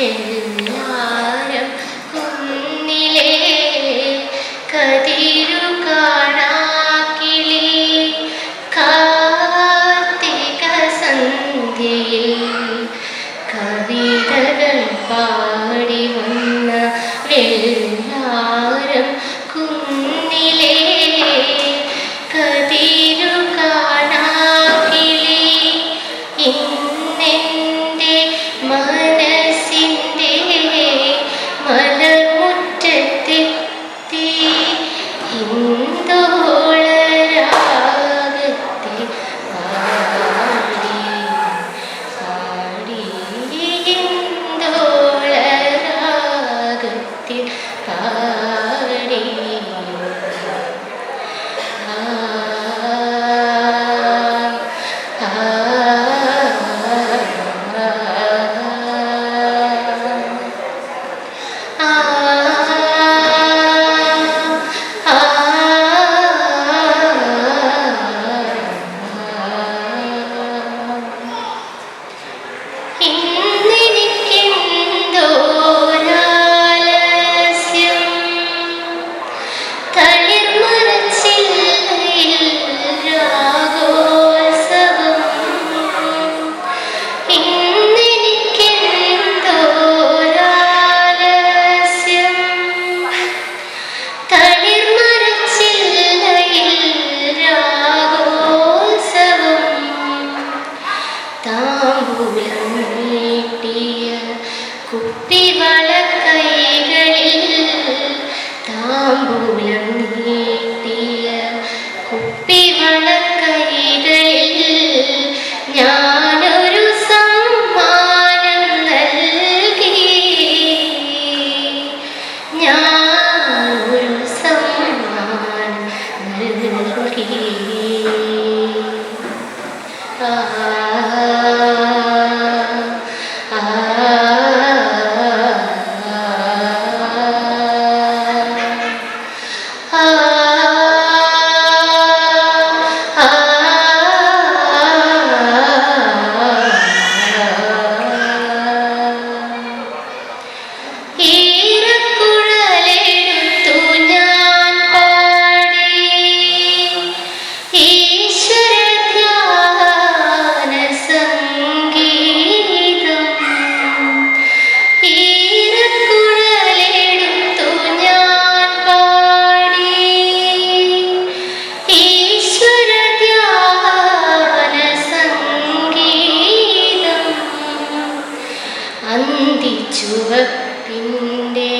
Yeah. ഇന്ദോളരാഗത്തിൽ കുപ്പിവള കൈകളിൽ താമ്പൂലം നീട്ടിയ ചുവപ്പിന്റെ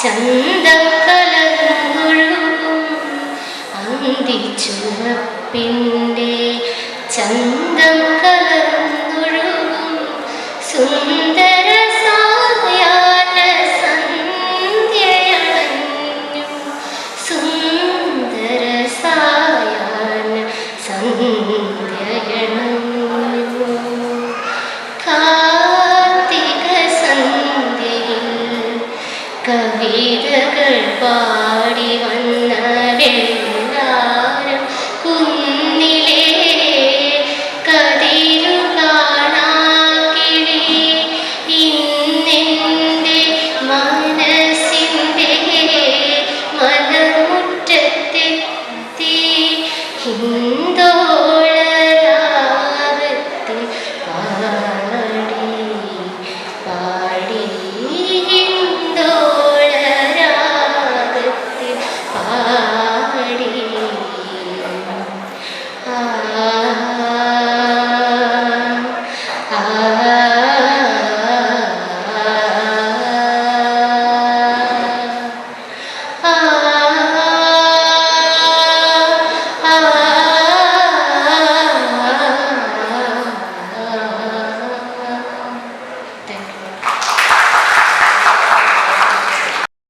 ചന്തം കലങ്ങുഴുകും അന്തി ചുവപ്പിന്റെ ചന്തം കലങ്ങുഴുകും സുന്ദര കവിതകൾ പാടി വന്ന